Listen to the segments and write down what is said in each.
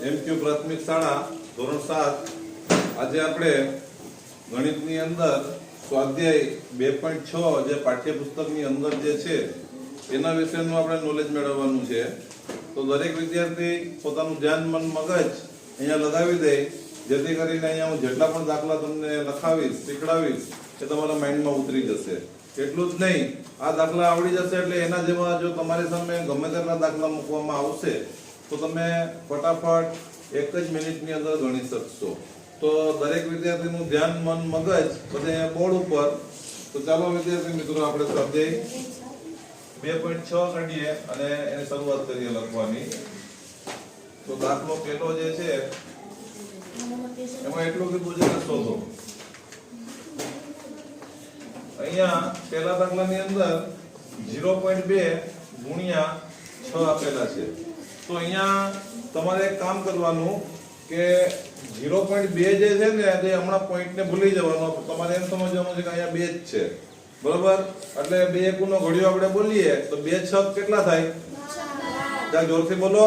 MQ પ્રાથમિક શાળા? ધોરણ સાત. આજે આપણે ગણિતની અંદર સ્વાધ્યાય બે પોઈન્ટ છ જે પાઠ્યપુસ્તકની અંદર જે છે, એના વિશેનું આપણે નોલેજ મેળવવાનું છે. તો દરેક વિદ્યાર્થી પોતાનું ધ્યાન મન મગજ અહીંયા લગાવી દે, જેથી કરીને અહીંયા હું જેટલા પણ દાખલા તમને લખાવીશ, શીખડાવીશ, એ તમારા માઇન્ડમાં ઉતરી જશે. એટલું જ નહીં, આ દાખલા આવડી જશે એટલે એના જેવા જો તમારી સામે ગમે તેટલા દાખલા મૂકવામાં આવશે તો તમે ફટાફટ એક જ મિનિટની અંદર ગણી શકશો. તો દરેક વિદ્યાર્થીનું ધ્યાન મન મગજ બધે બોર્ડ ઉપર. તો ચાલો વિદ્યાર્થી મિત્રો, આપણે સ્વાધ્યાય બે પોઈન્ટ છ કાઢીએ અને એની શરૂઆત કરીએ લખવાની. તો દાખલો પેલો જે છે, એમાં એટલું કીધું છે કે શોધો. અહીંયા પહેલા દાખલાની અંદર 0.2 ગુણ્યા 6 આપેલા છે. તો અહીંયા તમારે એક કામ કરવાનું કે 0.2 જે છે ને, તે હમણાં પોઈન્ટને ભૂલી જવાનો. તમારે એમ સમજવાનું છે કે અહીંયા બે જ છે. બરોબર? એટલે બે એકનો ઘડિયો આપણે બોલીએ, તો બે છ કેટલા થાય? જા જોરથી બોલો.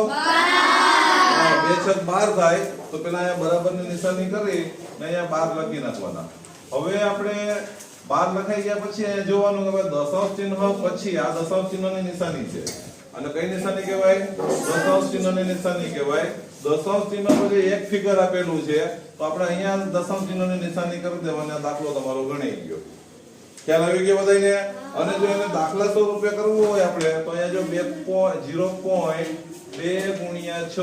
બે છ બાર થાય. તો પેલા અહીંયા બરાબરની નિશાની કરી ને અહીંયા બાર લખી નાખવાના. હવે આપણે બાર લખાઈ ગયા પછી અહીંયા જોવાનું કે દશાંશ ચિહ્ન પછી આ દશાંશ ચિહ્નની નિશાની છે. અને કઈ નિશાની કહેવાય? દશાંશ ચિહ્નની નિશાની કહેવાય. દશાંશ ચિહ્ન જે એક ફિગર આપેલું છે, તો આપણે અહીંયા દશાંશ ચિહ્નની નિશાની કરી દેવાની દાખલો તમારો ગણાઈ ગયો. ખ્યાલ આવી ગયો બધાને અને જો એને દાખલા સ્વરૂપે કરવું હોય આપણે, તો અહીંયા જો બે ઝીરો પોઈન્ટ બે ગુણ્યા છ.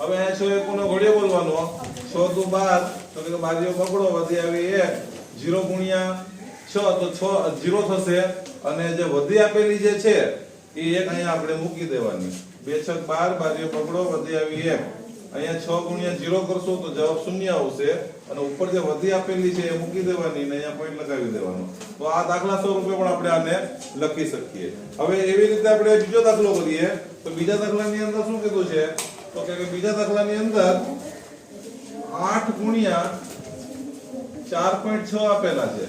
હવે અહીંયા છ એકનો ઘોડે બોલવાનો. છ દુ બાર, તો કે બાજુ બગડો વધી આવી એક. ઝીરો ગુણ્યા છ, તો છ ઝીરો થશે. અને જે વધી આપેલી જે છે એ એક અહીંયા આપણે મૂકી દેવાની. બે છક બાર બાજુ પકડો, વધી આવી એક. અહીંયા છ ગુણ્યા ઝીરો કરશો તો જવાબ શૂન્ય આવશે. અને ઉપર જે વધી આપેલી છે એ મૂકી દેવાની અને અહીંયા પોઈન્ટ લગાવી દેવાનો. તો આ દાખલા સ્વરૂપે પણ આપણે આને લખી શકીએ. હવે એવી રીતે આપણે બીજો દાખલો કરીએ. તો બીજા દાખલાની અંદર શું કીધું છે? તો કે બીજા દાખલાની અંદર 8 ગુણ્યા 4.6 આપેલા છે.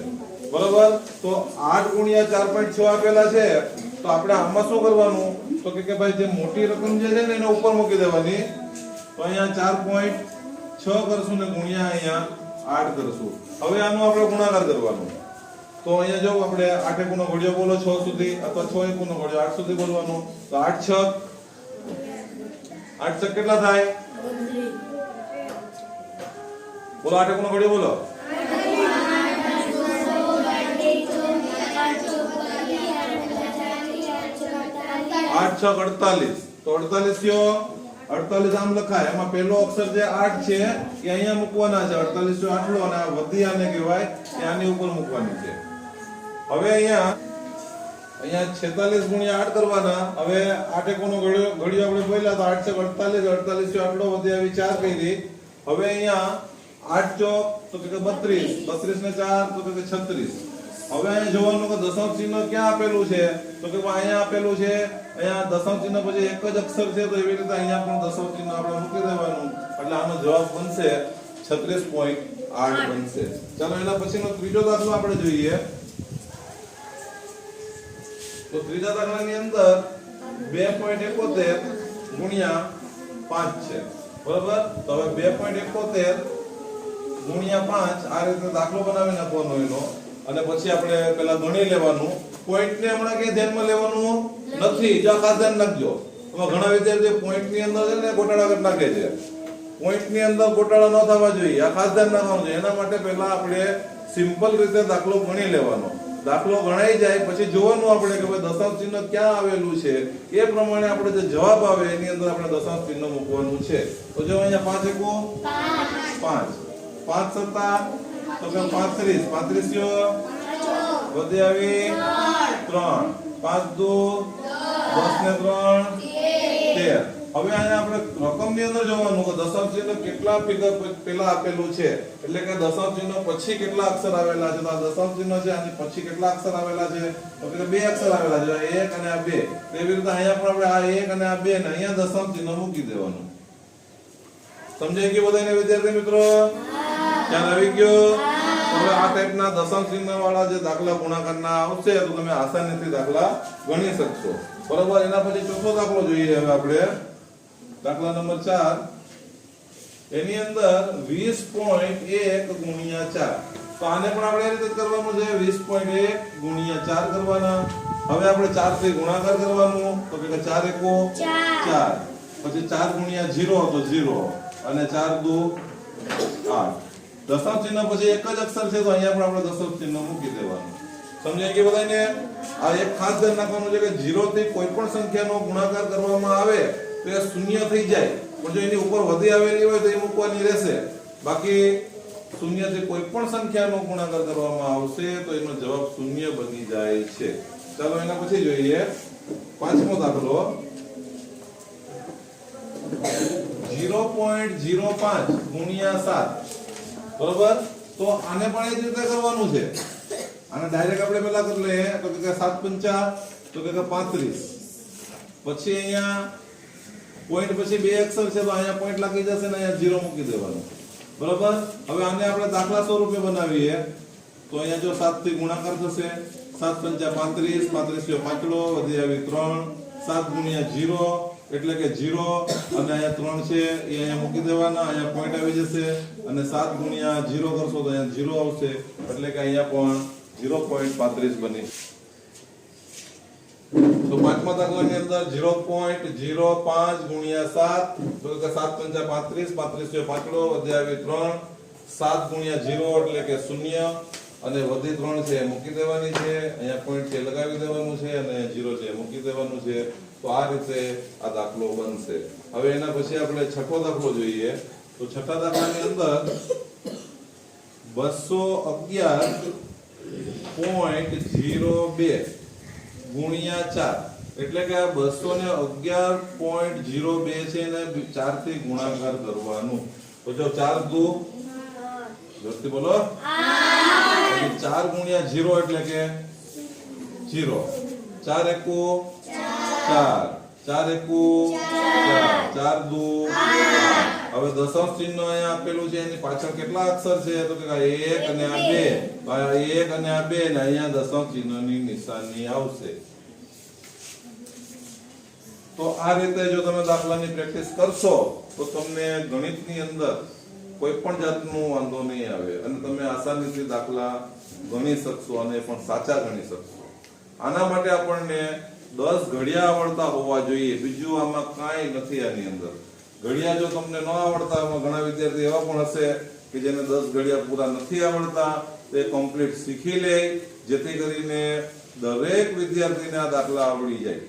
બરોબર? તો 8 ગુણ્યા 4.6 આપેલા છે. તો આપણે આમાં શું કરવાનું? તો કે કે ભાઈ જે મોટી રકમ જે છે ને એને ઉપર મૂકી દેવાની. તો અહીંયા ચાર પોઈન્ટ છ કરશું ને ગુણ્યા અહીંયા આઠ કરશું. હવે આનો આપણે ગુણાકાર કરવાનો. તો અહીંયા જો આપણે આઠ એકુનો ઘડિયો બોલો છ સુધી અથવા છ એકુનો ઘડિયો આઠ સુધી બોલવાનું. તો આઠ છ. આઠ છ કેટલા થાય? બોલો આઠ એકુનો ઘડિયો બોલો. આઠ છ અડતાલીસ. તો અડતાલીસ કયો અડતાલીસ આમ લખાય. એમાં પહેલો અક્ષર જે આઠ છે, એ અહીંયા મૂકવાના છે. અડતાલીસ જો આટલો અને આ વધી આને કહેવાય એ આની ઉપર મૂકવાની છે. હવે અહીંયા અહીંયા છેતાલીસ ગુણ્યા આઠ કરવાના. હવે આઠ એકોનો ઘડ્યો ઘડ્યો આપણે બોલ્યા તો આઠ છે અડતાલીસ અડતાલીસ જો આટલો, વધી આવી ચાર કરી. હવે અહીંયા આઠ ચોક, તો કે બત્રીસ. બત્રીસ ને ચાર, તો કે છત્રીસ. હવે અહીંયા જોવાનું કે દશાંશ ચિહ્ન ક્યાં આપેલું છે? તો કે અહીંયા આપેલું છે અહીંયા દશાંશ ચિહ્ન પછી એક જ અક્ષર છે તો એવી રીતે અહીંયા પણ દશાંશ ચિહ્ન આપણે મૂકી દેવાનું. એટલે આનો જવાબ બનશે 36.8 બનશે. ચાલો એના પછીનો ત્રીજો દાખલો આપણે જોઈએ. તો ત્રીજા દાખલાની અંદર 2.71 ગુણ્યા પાંચ છે. બરાબર? તો હવે 2.71 ગુણ્યા પાંચ આ રીતે દાખલો બનાવી નાખવાનો એનો. અને પછી આપણે પેલા ગણી લેવાનું. પોઈન્ટ ને હમણાં કઈ ધ્યાનમાં લેવાનું નથી. જો ખાસ ધ્યાન નાખજો. એમાં ઘણા વિદ્યાર્થીઓ પોઈન્ટની અંદર છે ને ગોટાળા કરી નાખે છે. પોઈન્ટની અંદર ગોટાળા ન થવા જોઈએ. આ ખાસ ધ્યાન રાખવાનું છે. એના માટે પહેલા આપણે સિમ્પલ રીતે દાખલો ગણી લેવાનો. દાખલો ગણાઈ જાય પછી જોવાનું આપણે કે ભાઈ દશાંશ ચિહ્ન ક્યાં આવેલું છે? એ પ્રમાણે આપણે જે જવાબ આવે એની અંદર આપણે દશાંશ ચિહ્ન મૂકવાનું છે. તો જો અહીંયા પાંચ એકુ? પાંચ. પાંચ. સત્તા કે કે કેટલા કે અક્ષર આવેલા છે? તો આ છે, આની પછી કેટલા અક્ષર આવેલા છે? કે બે અક્ષર આવેલા છે એક અને આ બે. રીતે અહીંયા આ એક અને આ બે ને અહીંયા દશાંશ ચિહ્ન મૂકી દેવાનું. સમજાઈ ગયું બધાને વિદ્યાર્થી મિત્રો? ખ્યાલ આવી ગયો. હવે આ ટાઈપના દશાંશ ચિહ્ન વાળા જે દાખલા ગુણાકારના આવશે તો તમે આસાનીથી દાખલા ગણી શકશો. બરોબર? એના પછી ચોથો દાખલો જોઈએ હવે આપણે. દાખલા નંબર ચાર. એની અંદર વીસ પોઈન્ટ એક ગુણ્યા ચાર. તો આને પણ આપણે એ રીતે કરવાનું છે. વીસ પોઈન્ટ એક ગુણ્યા ચાર કરવાના. હવે આપણે ચારથી ગુણાકાર કરવાનું. તો કે ચાર એકો ચાર. પછી ચાર ગુણ્યા જીરો તો ઝીરો અને ચાર દુ આઠ. દશાંશ ચિહ્ન પછી એક જ અક્ષર છે, તો અહીંયા પણ આપણે દશાંશ ચિહ્ન મૂકી દેવાનું. સમજાય કે બધાને? આ એક ખાસ ધ્યાન નાખવાનું છે કે જીરો થી કોઈ પણ સંખ્યાનો ગુણાકાર કરવામાં આવે, તો એ શૂન્ય થઈ જાય. પણ જો એની ઉપર વધી આવેલી હોય, તો એ મૂકવાની રહેશે. બાકી શૂન્યથી કોઈ પણ સંખ્યાનો ગુણાકાર કરવામાં આવશે, તો એનો જવાબ શૂન્ય બની જાય છે. ચાલો, એના પછી જોઈએ. પાંચમો દાખલો. જીરો પોઈન્ટ જીરો પાંચ ગુણ્યા સાત. બરોબર? તો આને પણ એ જ રીતે કરવાનું છે. આને ડાયરેક્ટ આપણે પેલા કરી લઈએ. તો કે સાત પંચા, તો કે પાંત્રીસ. પછી અહીંયા પોઈન્ટ પછી બે અક્ષર છે, તો અહીંયા પોઈન્ટ લાગી જશે ને અહીંયા ઝીરો મૂકી દેવાનું. બરોબર? હવે આને આપણે દાખલા સ્વરૂપે બનાવીએ. તો અહીંયા જો સાતથી ગુણાકાર થશે, સાત પંચા પાંત્રીસ પાંત્રીસ પાંચડો વધી આવી ત્રણ, સાત ગુણ્યા જીરો એટલે કે જીરો અને અહીંયા ત્રણ છે, એ અહીંયા મૂકી દેવાના, અહીંયા પોઈન્ટ આવી જશે અને સાત ગુણ્યા જીરો કરશો તો અહીંયા જીરો આવશે, એટલે કે અહીંયા પણ જીરો પોઈન્ટ પાંત્રીસ બની તો પાંચમા દાખલાની અંદર 0.05 ગુણ્યા 7 તો કે 7 પંચા 35 35 પાંચડો, વધે આવી 3 7 ગુણ્યા 0 એટલે કે 0 અને વધી ત્રણ છે મૂકી દેવાની છે અહીંયા પોઈન્ટ છે લગાવી દેવાનું છે અને ઝીરો છે મૂકી દેવાનું છે. તો આ રીતે આ દાખલો બનશે. હવે એના પછી આપણે છઠ્ઠો દાખલો જોઈએ. તો છઠ્ઠા દાખલાની અંદર 211.02 ગુણ્યા ચાર. એટલે કે આ બસો ને અગિયાર પોઈન્ટ જીરો બે છે એને ચારથી ગુણાકાર કરવાનું. તો જો ચાર દુ જોરથી બોલો. અને ચાર ગુણ્યા જીરો એટલે કે જીરો. ચાર એકુ ચાર. ચાર એકુ ચાર. ચાર દુ હવે દશાંશ ચિહ્ન અહીંયા આપેલું છે, એની પાછળ કેટલા અક્ષર છે? તો કે એક અને આ બે. એક અને આ બે, ને અહીંયા દશાંશ ચિહ્નની નિશાની આવશે. તો આ રીતે જો તમે દાખલાની પ્રેક્ટિસ કરશો, તો તમને ગણિતની અંદર કોઈ પણ જાતનું વાંધો નહીં આવે. અને તમે આસાનીથી દાખલા ગણી શકશો અને પણ સાચા ગણી શકશો. આના માટે આપણને દસ ઘડિયા આવડતા હોવા જોઈએ. બીજું આમાં કાંઈ નથી આની અંદર. ઘડિયા જો તમને ન આવડતા, એમાં ઘણા વિદ્યાર્થી એવા પણ હશે કે જેને દસ ઘડિયા પૂરા નથી આવડતા, તે કમ્પ્લીટ શીખી લે, જેથી કરીને દરેક વિદ્યાર્થીને આ દાખલા આવડી જાય.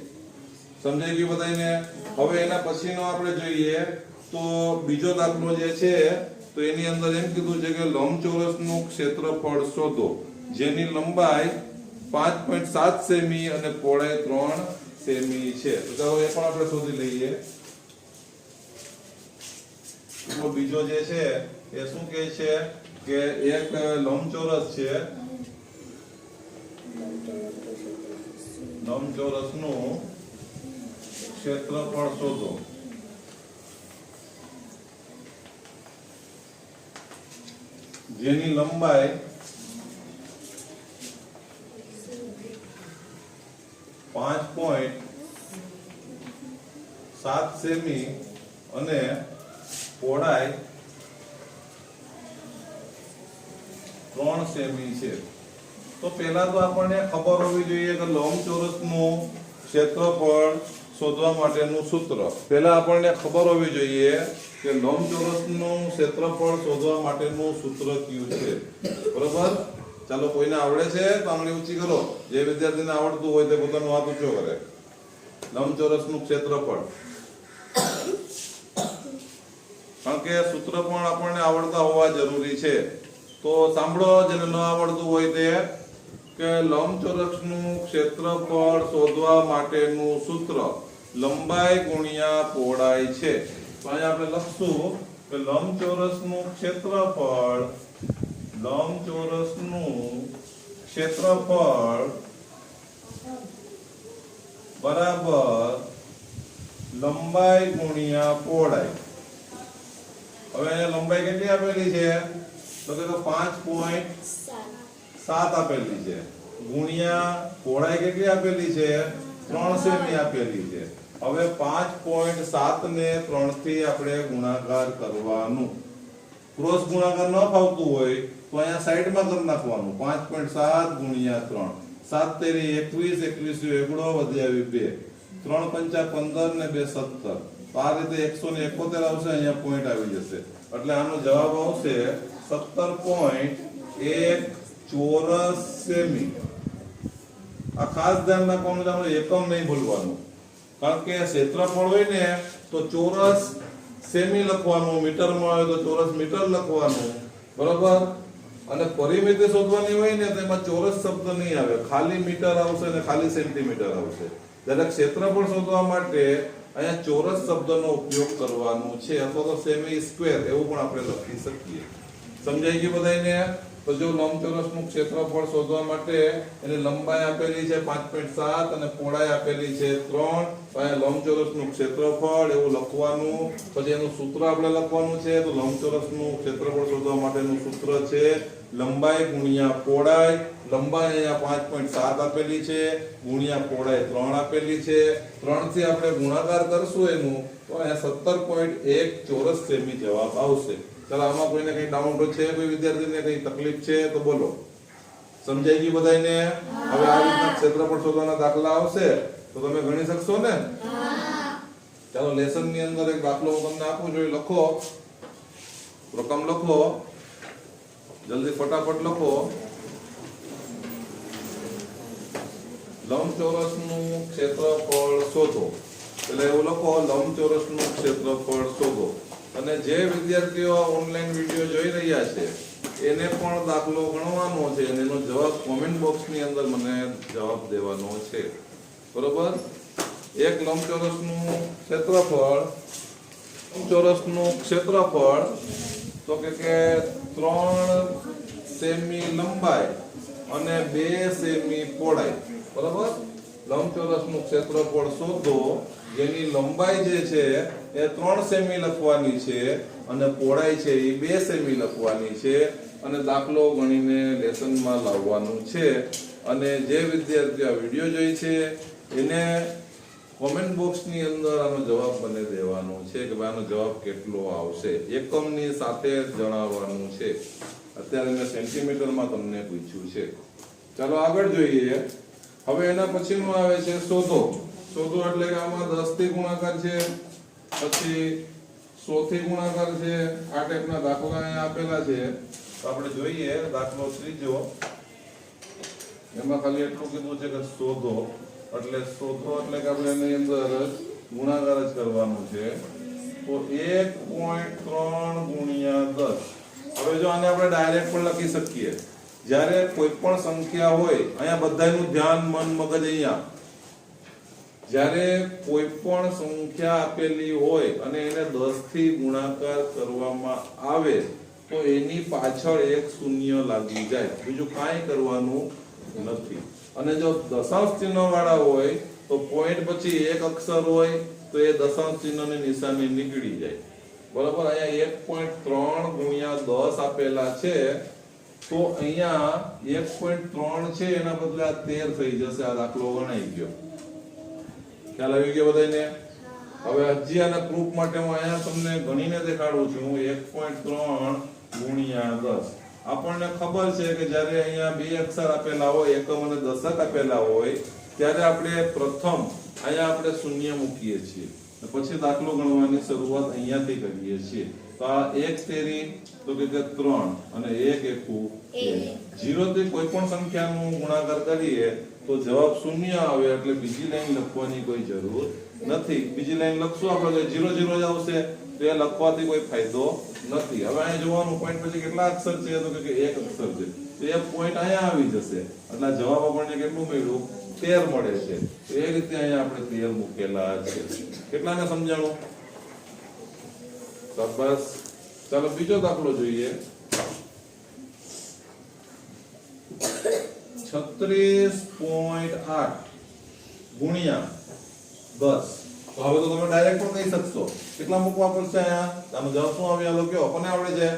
સમજાઈ ગયું બધાને હવે એના પછીનો આપણે જોઈએ તો બીજો દાખલો જે છે તો એની અંદર એમ કીધું છે કે લંબચોરસનું ક્ષેત્રફળ શોધો. જેની લંબાઈ પાંચ પોઈન્ટ સાત સેમી અને પહોળાઈ ત્રણ સેમી છે. તો ચાલો એ પણ આપણે શોધી લઈએ. બીજો જે છે, એ શું કહે છે કે એક લંબચોરસ છે, લંબચોરસનું ક્ષેત્રફળ શોધો. જેની લંબાઈ પાંચ પોઈન્ટ સાત સેમી અને પહોળાઈ ત્રણ સેમી છે. તો પહેલા તો આપણને ખબર હોવી જોઈએ કે લંબચોરસનું ક્ષેત્રફળ શોધવા માટેનું સૂત્ર. પહેલા આપણને ખબર હોવી જોઈએ કે લંબચોરસનું ક્ષેત્રફળ શોધવા માટેનું સૂત્ર કયું છે? બરોબર? ચાલો, કોઈને આવડે છે તો આંગળી ઊંચી કરો. જે વિદ્યાર્થીને આવડતું હોય તે પોતાનો હાથ ઊંચો કરે. લંબચોરસનું ક્ષેત્રફળ. કારણ કે સૂત્ર પણ આપણને આવડતા હોવા જરૂરી છે. તો સાંભળો, જેને ન આવડતું હોય તે. કે લંબચોરસનું ક્ષેત્રફળ શોધવા માટેનું સૂત્ર લંબાઈ ગુણ્યા પહોળાઈ છે. તો અહીંયા આપણે લખશું કે લંબચોરસનું ક્ષેત્રફળ લંબચોરસનું ક્ષેત્રફળ બરાબર લંબાઈ ગુણ્યા પહોળાઈ. હવે અહીંયા લંબાઈ કેટલી આપેલી છે? તો કે પાંચ પોઈન્ટ સાત આપેલી છે. ગુણ્યા પહોળાઈ કેટલી આપેલી છે? ત્રણ સેમી આપેલી છે. હવે પાંચ પોઈન્ટ સાત ને ત્રણથી આપણે ગુણાકાર કરવાનું. ક્રોસ ગુણાકાર ન ફાવતું હોય, તો અહીંયા સાઈડમાં કરી નાખવાનું. પાંચ પોઈન્ટ સાત ગુણ્યા ત્રણ. સાત તેરી એકવીસ એકવીસ એકડો વધી આવી બે. ત્રણ પંચા પંદર ને બે સત્તર. તો આ રીતે એકસો ને એકોતેર આવશે, અહીંયા પોઈન્ટ આવી જશે. એટલે આનો જવાબ આવશે સત્તર પોઈન્ટ એક ચોરસ સેમી. આ ખાસ ધ્યાન રાખવાનું છે એકમ નહીં ભૂલવાનું. કારણ કે ક્ષેત્રફળ હોય ને, તો ચોરસ સેમી લખવાનું મીટરમાં હોય તો ચોરસ મીટર લખવાનું, બરોબર? અને પરિમિતિ શોધવાની હોય ને, તો એમાં ચોરસ શબ્દ નહીં આવે. ખાલી મીટર આવશે અને ખાલી સેન્ટીમીટર આવશે. જ્યારે ક્ષેત્રફળ શોધવા માટે અહીંયા ચોરસ શબ્દનો ઉપયોગ કરવાનો છે, અથવા તો સેમી સ્ક્વેર, એવું પણ આપણે લખી શકીએ. સમજાઈ ગયું બધાને તો જો લંબચોરસનું ક્ષેત્રફળ શોધવા માટે એની લંબાઈ આપેલી છે 5.7 અને પહોળાઈ આપેલી છે 3 તો અહીંયા લંબચોરસનું ક્ષેત્રફળ એવું લખવાનું, પછી એનું સૂત્ર આપણે લખવાનું છે, તો લંબચોરસનું ક્ષેત્રફળ શોધવા માટેનું સૂત્ર છે લંબાઈ ગુણ્યા પહોળાઈ. લંબાઈ અહીંયા 5.7 આપેલી છે, ગુણ્યા પહોળાઈ 3 આપેલી છે. 3 થી આપણે ગુણાકાર કરશું એનું, તો અહીંયા 17.1 ચોરસ સેમી જવાબ આવશે. ચાલો, આમાં કોઈને કઈ ડાઉટ છે, કોઈ વિદ્યાર્થીને કઈ તકલીફ છે, તો બોલો. સમજાઈ ગયું બધાને હવે આ રીતના ક્ષેત્રફળ શોધવાના દાખલા આવશે, તો તમે ગણી શકશો ને? ચાલો લેસનની અંદર એક દાખલો હું તમને આપું છું લખો. રકમ લખો. જલ્દી ફટાફટ લખો. લંબચોરસનું ક્ષેત્રફળ શોધો. એટલે એવું લખો, લંબચોરસનું ક્ષેત્રફળ શોધો. અને જે વિદ્યાર્થીઓ ઓનલાઈન વીડિયો જોઈ રહ્યા છે, એને પણ દાખલો ગણવાનો છે અને એનો જવાબ કોમેન્ટ બોક્સની અંદર મને જવાબ દેવાનો છે. બરોબર? એક લંબચોરસનું ક્ષેત્રફળ લંબચોરસનું ક્ષેત્રફળ, તો કે કે ત્રણ સેમી લંબાઈ અને બે સેમી પહોળાઈ. બરાબર? લંબચોરસનું ક્ષેત્રફળ શોધો જેની લંબાઈ જે છે એ ત્રણ સેમી લખવાની છે અને પહોળાઈ છે એ બે સેમી લખવાની છે અને દાખલો ગણીને લેસનમાં લાવવાનું છે. અને જે વિદ્યાર્થીઓ આ વીડિયો જોઈ છે, એને કોમેન્ટ બોક્સની અંદર આનો જવાબ મને દેવાનો છે કે ભાઈ આનો જવાબ કેટલો આવશે. એકમની સાથે જણાવવાનું છે. અત્યારે મેં સેન્ટીમીટરમાં તમને પૂછ્યું છે. ચાલો આગળ જોઈએ. હવે એના પછીનું આવે છે શોધો શોધો એટલે કે આમાં દસથી ગુણાકાર છે, પછી સો થી ગુણાકાર છે, આ ટાઈપના દાખલા અહીંયા આપેલા છે. તો આપણે જોઈએ દાખલો ત્રીજો. એમાં ખાલી એટલું કીધું છે કે શોધો એટલે શોધો એટલે કે આપણે એની અંદર ગુણાકાર જ કરવાનું છે. તો એક પોઈન્ટ ત્રણ ગુણ્યા દસ. હવે જો આને આપણે ડાયરેક્ટ પણ લખી શકીએ. જ્યારે કોઈ પણ સંખ્યા હોય, અહીંયા બધાનું ધ્યાન, મન, મગજ અહીંયા. જ્યારે કોઈ પણ સંખ્યા આપેલી હોય અને એને 10 થી ગુણાકાર કરવામાં આવે, તો એની પાછળ એક શૂન્ય લાગી જાય. બીજું કાંઈ કરવાનું નથી. અને જો દશાંશ ચિહ્ન વાળા હોય, તો પોઈન્ટ પછી એક અક્ષર હોય, તો એ દશાંશ ચિહ્નની નિશાની નીકળી જાય. બરાબર? અહીંયા એક પોઈન્ટ ત્રણ ગુણ્યા દસ આપેલા છે. તો અહીંયા એક પોઈન્ટ ત્રણ છે, એના બદલે આ તેર થઈ જશે, આ દાખલો ગણાઈ ગયો. ખ્યાલ આવી ગયો બધાને હવે હજી આના પ્રૂફ માટે હું અહીંયા તમને ગણીને દેખાડું છું. એક પોઈન્ટ ત્રણ ગુણ્યા દસ. આપણને ખબર છે કે જ્યારે અહીંયા બે અક્ષર આપેલા હોય, એકમ અને દશક આપેલા હોય, ત્યારે આપણે પ્રથમ અહીંયા આપણે શૂન્ય મૂકીએ છીએ. પછી દાખલો ગણવાની શરૂઆત અહીંયાથી કરીએ છીએ. તો આ એક તેરી તો કે કે ત્રણ અને એક એકુ જીરો થી કોઈ પણ સંખ્યાનું ગુણાકાર કરીએ તો જવાબ શૂન્ય આવે એટલે બીજી લાઈન લખવાની કોઈ જરૂર નથી. બીજી લાઈન લખશું આપણે તો જીરો જીરો જ આવશે તો એ લખવાથી કોઈ ફાયદો નથી. હવે અહીંયા જોવાનું પોઈન્ટ પછી કેટલા અક્ષર છે તો કે કે એક અક્ષર છે. તો એ પોઈન્ટ અહીંયા આવી જશે. એટલે જવાબ આપણને કેટલું મળ્યું? તેર મળે છે. તો એ રીતે અહીંયા આપણે તેર મૂકેલા છે. કેટલાને સમજાણું? બસ. ચાલો બીજો દાખલો જોઈએ. છત્રીસ પોઈન્ટ આઠ ગુણ્યા દસ તો હવે તો તમે ડાયરેક્ટ પણ કહી શકશો. કેટલા મૂકવા પડશે અહીંયા? આનો જવાબ શું આવ્યો? હાલો કયો કોને આવડે છે.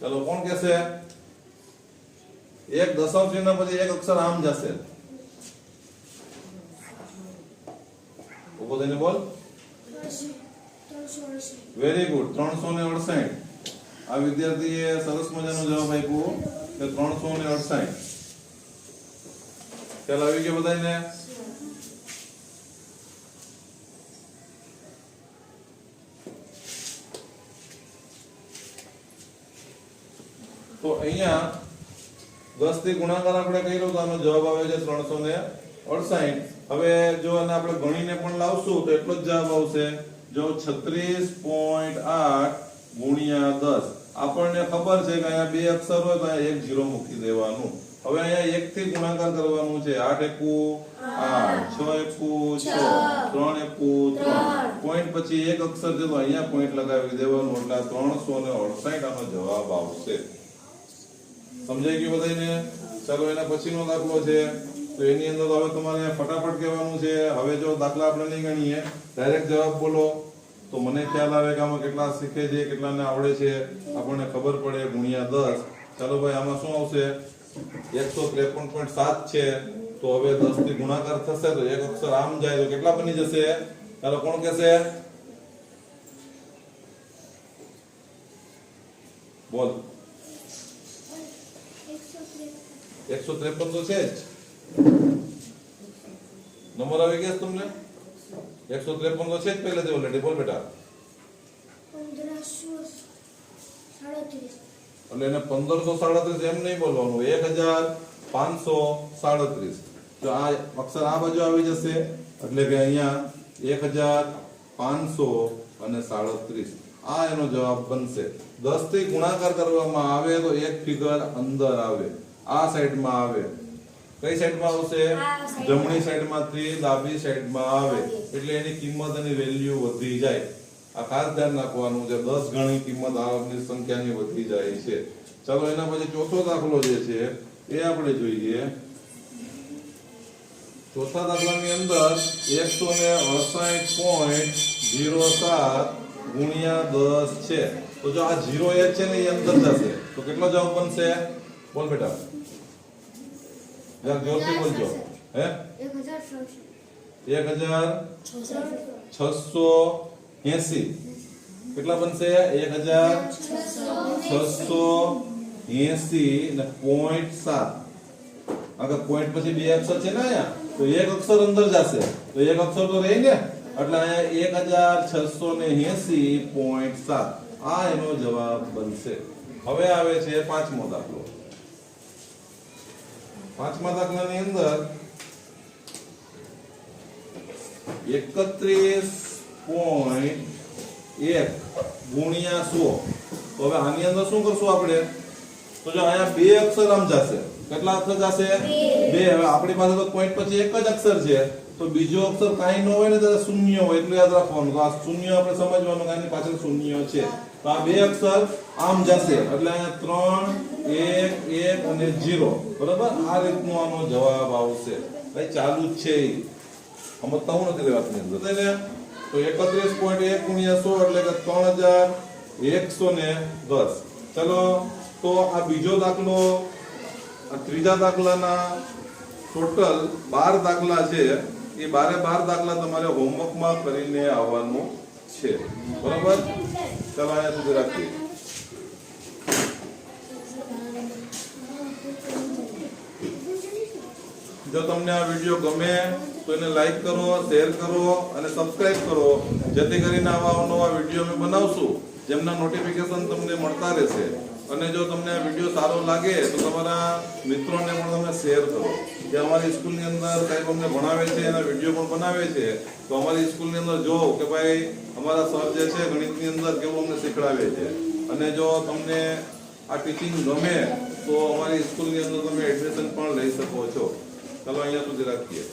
ચલો, કોણ કહેશે? એક દશાંશ ચિહ્ન પછી એક અક્ષર આમ જશે. ઊભો થઈને બોલ. વેરી ગુડ ત્રણસો ને અડસાઠ. આ વિદ્યાર્થીએ સરસ મજાનો જવાબ આપ્યો કે ત્રણસો ને અડસાઠ. ખ્યાલ આવી ગયો બધાને તો અહીંયા દસથી ગુણાકાર આપણે કર્યો તો આનો જવાબ આવે છે ત્રણસો ને અડસાઠ. હવે જો આને આપણે ગણીને પણ લાવશું તો એટલો જ જવાબ આવશે. જો છત્રીસ પોઈન્ટ આઠ ગુણ્યા દસ. આપણને ખબર છે કે અહીંયા બે અક્ષર હોય તો અહીંયા એક જીરો મૂકી દેવાનું. હવે અહીંયા એક થી ગુણાકાર કરવાનું છે. આઠ એકુ આઠ છ એકુ છ ત્રણ એકુ ત્રણ. પોઈન્ટ પછી એક અક્ષર છે તો અહીંયા પોઈન્ટ લગાવી દેવાનું. એટલે ત્રણસો ને અડસાઠ આનો જવાબ આવશે. સમજાઈ ગયું બધાને ચાલો એના પછીનો દાખલો છે. તો એની અંદર હવે તમારે ફટાફટ કહેવાનું છે, હવે જો દાખલા આપણે નહીં ગણીએ ડાયરેક્ટ જવાબ બોલો. તો મને ખ્યાલ આવે કે આમાં કેટલા શીખે છે, કેટલાને આવડે છે, આપણને ખબર પડે, ગુણ્યા દસ. ચાલો ભાઈ, આમાં શું આવશે? એકસો ત્રેપન પોઈન્ટ સાત છે, તો હવે દસથી ગુણાકાર થશે, તો એક અક્ષર આમ જાય, તો કેટલા બની જશે? ચાલો, કોણ કહેશે? બોલ. એકસો ત્રેપન તો છે જ. નંબર આવી ગયા તમને? એકસો ત્રેપન તો છે જ જેવો ઓલરેડી બોલ બેટા. એટલે એને પંદરસો સાડત્રીસ એમ નહીં બોલવાનું એક હજાર પાંચસો સાડત્રીસ. તો આ અક્ષર આ બાજુ આવી જશે એટલે કે અહીંયા એક હજાર પાંચસો અને સાડત્રીસ. આ એનો જવાબ બનશે. દસથી ગુણાકાર કરવામાં આવે તો એક ફિગર અંદર આવે. આ સાઈડમાં આવે. કઈ સાઈડમાં આવશે? જમણી સાઈડમાંથી ડાબી સાઈડમાં આવે. એટલે એની કિંમત અને વેલ્યુ વધી જાય. આ ખાસ ધ્યાન રાખવાનું છે. દસ ગણી કિંમત આવકની સંખ્યાની વધી જાય છે. ચાલો એના પછી ચોથો દાખલો જે છે એ આપણે જોઈએ. ચોથા દાખલાની અંદર એકસો ને અડસાઠ પોઈન્ટ જીરો સાત ગુણ્યા દસ છે. તો જો આ જીરો એક છે ને એ અંદર જશે. તો કેટલો જવાબ બનશે? બોલ બેટા. જરાક જોરથી બોલજો હે એક હજાર છસો એસી કેટલા બનશે એક હજાર છસો એસી ને પોઈન્ટ સાત આગળ પોઈન્ટ પછી બે અક્ષર છે ને અહીંયા તો એક અક્ષર અંદર જશે તો એક અક્ષર તો રહી ને એટલે અહીંયા એક હજાર છસો ને એસી પોઈન્ટ સાત આ એનો જવાબ બનશે હવે આવે છે પાંચમો દાખલો પાંચમા દાખલાની અંદર એકત્રીસ પોઈન્ટ એક ગુણ્યા સો. તો હવે આની અંદર શું કરશું આપણે? તો જો અહીંયા બે અક્ષર આમ જશે. કેટલા અક્ષર જશે? બે. હવે આપણી પાસે તો પોઈન્ટ પછી એક જ અક્ષર છે. તો બીજો અક્ષર કાંઈ ન હોય ને ત્યારે શૂન્ય હોય, એટલે યાદ રાખવાનું. તો આ શૂન્ય આપણે સમજવાનું કે પાછળ શૂન્ય છે. તો આ બે અક્ષર આમ જશે. એટલે અહીંયા ત્રણ, એક એક અને જીરો. બરાબર? આ રીતનો આનો જવાબ આવશે. ભાઈ, ચાલુ જ છે આમાં હું નથી વાતની અંદર. ને તો એકત્રીસ પોઈન્ટ એક ગુણ્યા સો એટલે કે ત્રણ હજાર એકસો ને દસ. ચલો, તો આ બીજો દાખલો, આ ત્રીજા દાખલાના ટોટલ બાર દાખલા છે. એ બારે બાર દાખલા તમારે હોમવર્કમાં કરીને આવવાનું છે. બરાબર? ચાલો અહીંયા સુધી રાખીએ. જો તમને આ વીડિયો ગમે, તો એને લાઈક કરો, શેર કરો અને સબસ્ક્રાઇબ કરો. જેથી કરીને આવા અવનવા વીડિયો અમે બનાવશું, જેમના નોટિફિકેશન તમને મળતા રહેશે. અને જો તમને વીડિયો સારો લાગે તો તમારા મિત્રોને પણ તમે શેર કરો. જે અમારી સ્કૂલની અંદર કંઈક અમને ભણાવે છે, એના વીડિયો પણ બનાવે છે, તો અમારી સ્કૂલની અંદર જો કે ભાઈ અમારા સર જે છે ગણિતની અંદર કેવું અમને શીખડાવે છે. અને જો તમને આ ટીચિંગ ગમે તો અમારી સ્કૂલની અંદર તમે એડમિશન પણ લઈ શકો છો. ચાલો અહીંયા સુધી રાખીએ.